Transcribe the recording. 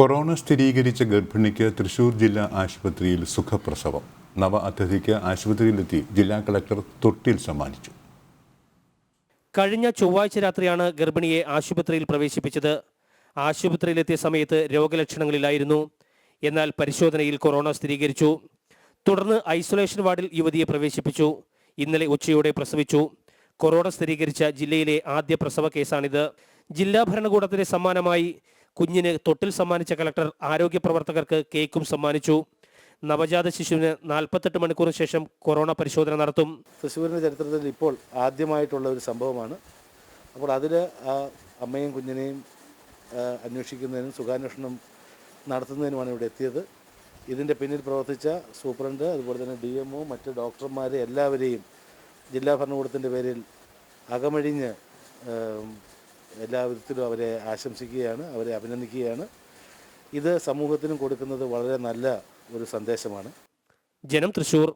Corona സ്ഥിരീകരിച്ച ഗർഭിണിക്ക് തൃശൂർ ജില്ലാ ആശുപത്രിയിൽ സുഖപ്രസവം. നവ അതിഥിക്ക് ആശുപത്രിയിലെത്തി ജില്ലാ കളക്ടർ തൊട്ടിൽ സമ്മാനിച്ചു. കഴിഞ്ഞ ചൊവ്വാഴ്ച രാത്രിയാണ് ഗർഭിണിയെ ആശുപത്രിയിൽ പ്രവേശിപ്പിച്ചത്. ആശുപത്രിയിലെത്തിയ സമയത്ത് രോഗലക്ഷണങ്ങളിലായിരുന്നു. എന്നാൽ പരിശോധനയിൽ കൊറോണ സ്ഥിരീകരിച്ചു. തുടർന്ന് ഐസൊലേഷൻ വാർഡിൽ യുവതിയെ പ്രവേശിപ്പിച്ചു. ഇന്നലെ ഉച്ചയോടെ പ്രസവിച്ചു. കൊറോണ സ്ഥിരീകരിച്ച ജില്ലയിലെ ആദ്യ പ്രസവ കേസാണിത്. ജില്ലാ ഭരണകൂടത്തിന്റെ സമ്മാനമായി കുഞ്ഞിന് തൊട്ടിൽ സമ്മാനിച്ച കലക്ടർ ആരോഗ്യ പ്രവർത്തകർക്ക് കേക്കും സമ്മാനിച്ചു. നവജാത ശിശുവിന് നാൽപ്പത്തെട്ട് മണിക്കൂറിന് ശേഷം കൊറോണ പരിശോധന നടത്തും. തൃശ്ശൂരിന്റെ ചരിത്രത്തിൽ ഇപ്പോൾ ആദ്യമായിട്ടുള്ള ഒരു സംഭവമാണ്. അപ്പോൾ അതിൽ അമ്മയും കുഞ്ഞിനെയും അന്വേഷിക്കുന്നതിനും സുഖാന്വേഷണം നടത്തുന്നതിനുമാണ് ഇവിടെ എത്തിയത്. ഇതിന്റെ പിന്നിൽ പ്രവർത്തിച്ച സൂപ്രണ്ട് അതുപോലെ തന്നെ ഡി എം ഒ മറ്റ് ഡോക്ടർമാരെ എല്ലാവരെയും ജില്ലാ ഭരണകൂടത്തിന്റെ പേരിൽ അകമഴിഞ്ഞ് ഏം, എല്ലാ വിധത്തിലും അവരെ ആശംസിക്കുകയാണ് അവരെ അഭിനന്ദിക്കുകയാണ്. ഇത് സമൂഹത്തിനും കൊടുക്കുന്നത് വളരെ നല്ല ഒരു സന്ദേശമാണ്. ജനം തൃശൂർ.